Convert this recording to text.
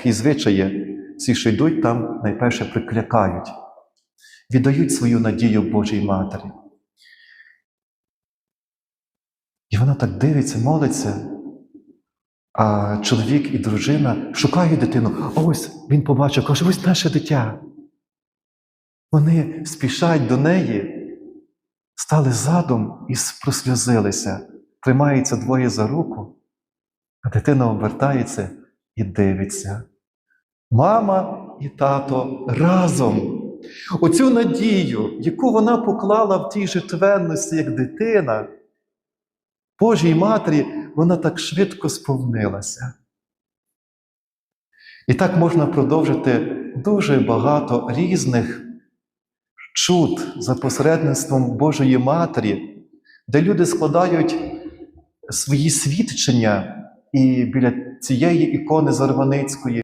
такий звичай. Всі, що йдуть, там найперше приклякають, віддають свою надію Божій Матері. І вона так дивиться, молиться. А чоловік і дружина шукають дитину. Ось він побачив, каже, ось наше дитя. Вони спішать до неї, стали задом і просльозилися. Тримаються двоє за руку, а дитина обертається і дивиться. Мама і тато разом. Оцю надію, яку вона поклала в тій житвенності, як дитина, Божій Матері, вона так швидко сповнилася. І так можна продовжити дуже багато різних чуд за посередництвом Божої Матері, де люди складають свої свідчення і біля цієї ікони Зарваницької.